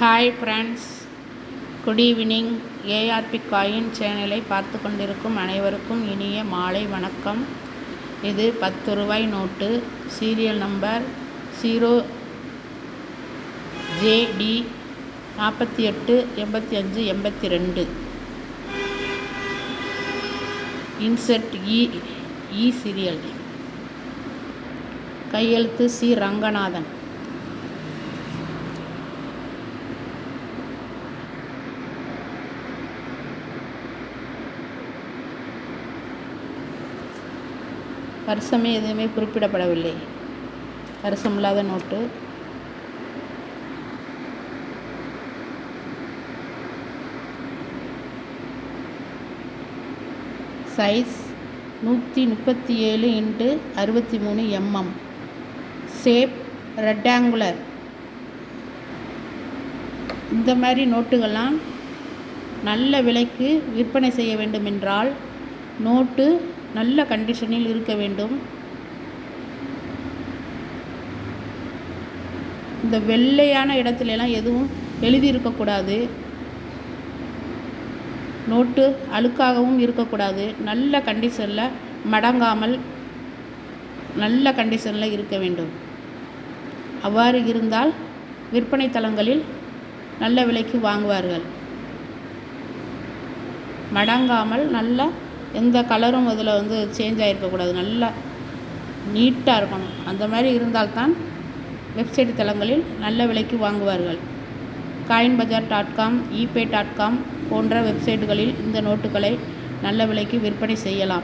Hi friends good evening ARP coin சேனலை பார்த்து கொண்டிருக்கும் அனைவருக்கும் இனிய மாலை வணக்கம். இது பத்து ரூபாய் note serial number zero JD நாற்பத்தி எட்டு எண்பத்தி அஞ்சு எண்பத்தி ரெண்டு. இன்செட் இ இ சீரியல் கையெழுத்து சி ரங்கநாதன். வருஷமே எதுவுமே குறிப்பிடப்படவில்லை. வருஷம் இல்லாத நோட்டு. சைஸ் நூற்றி முப்பத்தி ஏழு இன்ட்டு அறுபத்தி மூணு எம்எம் ஷேப் ரெக்டாங்குலர். இந்த மாதிரி நோட்டுகள்லாம் நல்ல விலைக்கு விற்பனை செய்ய வேண்டுமென்றால் நோட்டு நல்ல கண்டிஷனில் இருக்க வேண்டும். இந்த வெள்ளையான இடத்துலலாம் எதுவும் எழுதியிருக்கக்கூடாது. நோட்டு அழுக்காகவும் இருக்கக்கூடாது. நல்ல கண்டிஷனில் மடங்காமல் நல்ல கண்டிஷனில் இருக்க வேண்டும். அவ்வாறு இருந்தால் விற்பனை தளங்களில் நல்ல விலைக்கு வாங்குவார்கள். மடங்காமல் நல்லா எந்த கலரும் அதில் வந்து சேஞ்ச் ஆகிருக்கக்கூடாது நல்லா நீட்டாக இருக்கணும். அந்த மாதிரி இருந்தால்தான் வெப்சைட் தளங்களில் நல்ல விலைக்கு வாங்குவார்கள். Coin bazaar dot com eBay dot com போன்ற வெப்சைட்டுகளில் இந்த நோட்டுகளை நல்ல விலைக்கு விற்பனை செய்யலாம்.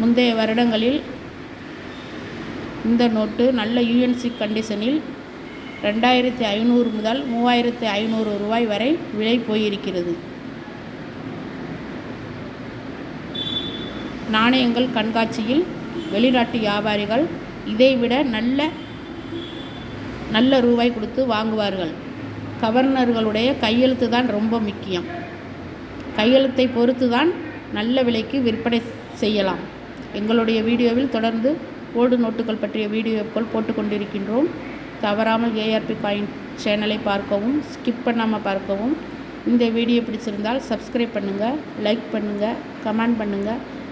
முந்தைய வருடங்களில் இந்த நோட்டு நல்ல யூஎன்சி கண்டிஷனில் ரெண்டாயிரத்தி ஐநூறு முதல் மூவாயிரத்தி ஐநூறு ரூபாய் வரை விலை போயிருக்கிறது. நாணயங்கள் கண்காட்சியில் வெளிநாட்டு வியாபாரிகள் இதைவிட நல்ல நல்ல ரூபாய் கொடுத்து வாங்குவார்கள். கவர்னர்களுடைய கையெழுத்து தான் ரொம்ப முக்கியம். கையெழுத்தை பொறுத்து தான் நல்ல விலைக்கு விற்பனை செய்யலாம். எங்களுடைய வீடியோவில் தொடர்ந்து ஓடு நோட்டுகள் பற்றிய வீடியோக்கள் போட்டுக்கொண்டிருக்கின்றோம் தவறாமல் ஏஆர்பி காயின் சேனலை பார்க்கவும் ஸ்கிப் பண்ணாமல் பார்க்கவும். இந்த வீடியோ பிடிச்சிருந்தால் சப்ஸ்கிரைப் பண்ணுங்கள் லைக் பண்ணுங்கள் கமெண்ட் பண்ணுங்கள்